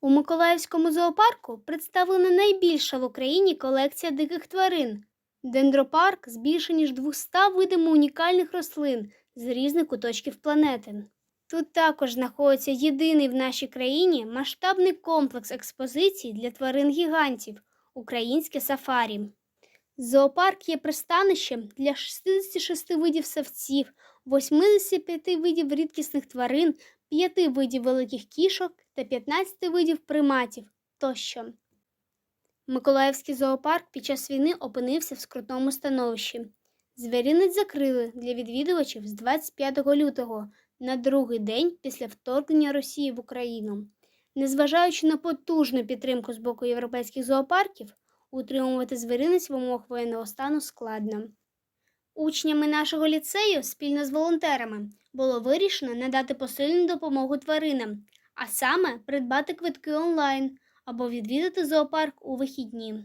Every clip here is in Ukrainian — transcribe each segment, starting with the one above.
У Миколаївському зоопарку представлена найбільша в Україні колекція диких тварин. Дендропарк з більше ніж 200 видами унікальних рослин з різних куточків планети. Тут також знаходиться єдиний в нашій країні масштабний комплекс експозицій для тварин-гігантів українське сафарі. Зоопарк є пристанищем для 66 видів савців, 85 видів рідкісних тварин, 5 видів великих кішок та 15 видів приматів тощо. Миколаївський зоопарк під час війни опинився в скрутному становищі. Звіринець закрили для відвідувачів з 25 лютого на другий день після вторгнення Росії в Україну. Незважаючи на потужну підтримку з боку європейських зоопарків, утримувати звіринець умовах воєнного стану складно. Учнями нашого ліцею спільно з волонтерами було вирішено надати посильну допомогу тваринам, а саме придбати квитки онлайн або відвідати зоопарк у вихідні.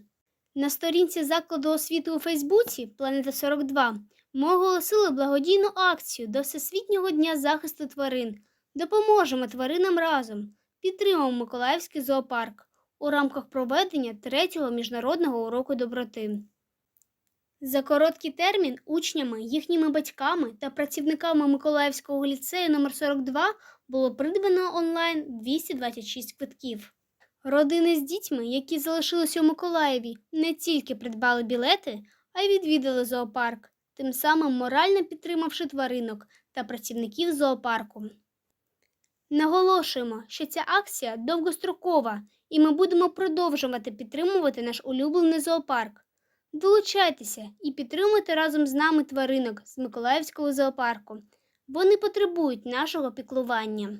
На сторінці закладу освіти у Фейсбуці Планета 42 ми оголосили благодійну акцію до Всесвітнього дня захисту тварин. Допоможемо тваринам разом. Підтримаємо Миколаївський зоопарк у рамках проведення третього міжнародного уроку доброти. За короткий термін учнями, їхніми батьками та працівниками Миколаївського ліцею номер 42 було придбано онлайн 226 квитків. Родини з дітьми, які залишилися у Миколаєві, не тільки придбали білети, а й відвідали зоопарк, тим самим морально підтримавши тваринок та працівників зоопарку. Наголошуємо, що ця акція довгострокова, і ми будемо продовжувати підтримувати наш улюблений зоопарк. Долучайтеся і підтримуйте разом з нами тваринок з Миколаївського зоопарку. Вони потребують нашого піклування.